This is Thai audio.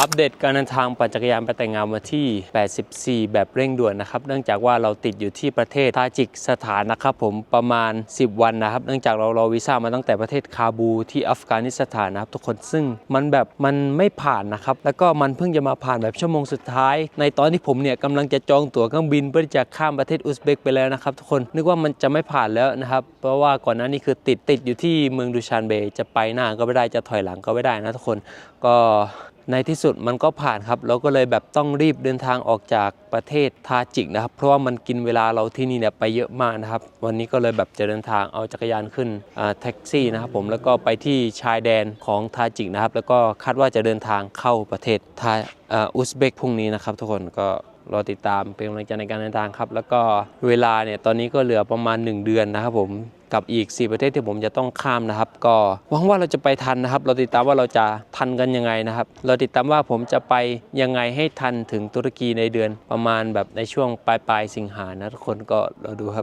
อัปเดตการเดินทางปั่นจักรยานไปแต่งงานวันที่ 84 แบบเร่งด่วนนะครับ เนื่องจากว่าเราติดอยู่ที่ประเทศทาจิกสถานนะครับผมประมาณ 10 วันนะครับ เนื่องจากเรารอวีซ่ามาตั้งแต่ประเทศคาบูที่อัฟกานิสถานนะครับทุกคนซึ่งมันแบบมันไม่ผ่านนะครับ แล้วก็มันเพิ่งจะมาผ่านแบบชั่วโมงสุดท้าย ในตอนที่ผมเนี่ยกำลังจะจองตั๋วเครื่องบินเพื่อจะข้ามประเทศอุซเบกไปแล้วนะครับทุกคนนึกว่ามันจะไม่ผ่านแล้วนะครับ เพราะว่าก่อนหน้านี้คือติดติดอยู่ที่เมืองดูชานเบย์จะไปหน้าก็ไม่ได้จะถอยหลังก็ไม่ได้นะทุกคนก็ ในที่สุดมันก็ผ่านครับ เราก็เลยแบบต้องรีบเดินทางออกจากประเทศทาจิกนะครับ เพราะว่ามันกินเวลาเราที่นี่เนี่ยไปเยอะมากนะครับ วันนี้ก็เลยแบบจะเดินทางเอาจักรยานขึ้นแท็กซี่นะครับผมแล้วก็ไปที่ชายแดนของทาจิกนะครับ แล้วก็คาดว่าจะเดินทางเข้าประเทศทาอุซเบกพรุ่งนี้นะครับ ทุกคนก็ รอติดตามเป็นกำลังใจในการเดินทางครับ แล้วก็เวลาเนี่ยตอนนี้ก็เหลือประมาณ 1 เดือนนะครับผมกับอีก 4 ประเทศที่ผมจะต้องข้ามนะครับ ก็หวังว่าเราจะไปทันนะครับ เราติดตามว่าเราจะทันกันยังไงนะครับ เราติดตามว่าผมจะไปยังไงให้ทันถึงตุรกีในเดือนประมาณแบบในช่วงปลายปลายสิงหานะทุกคนก็เราดูครับ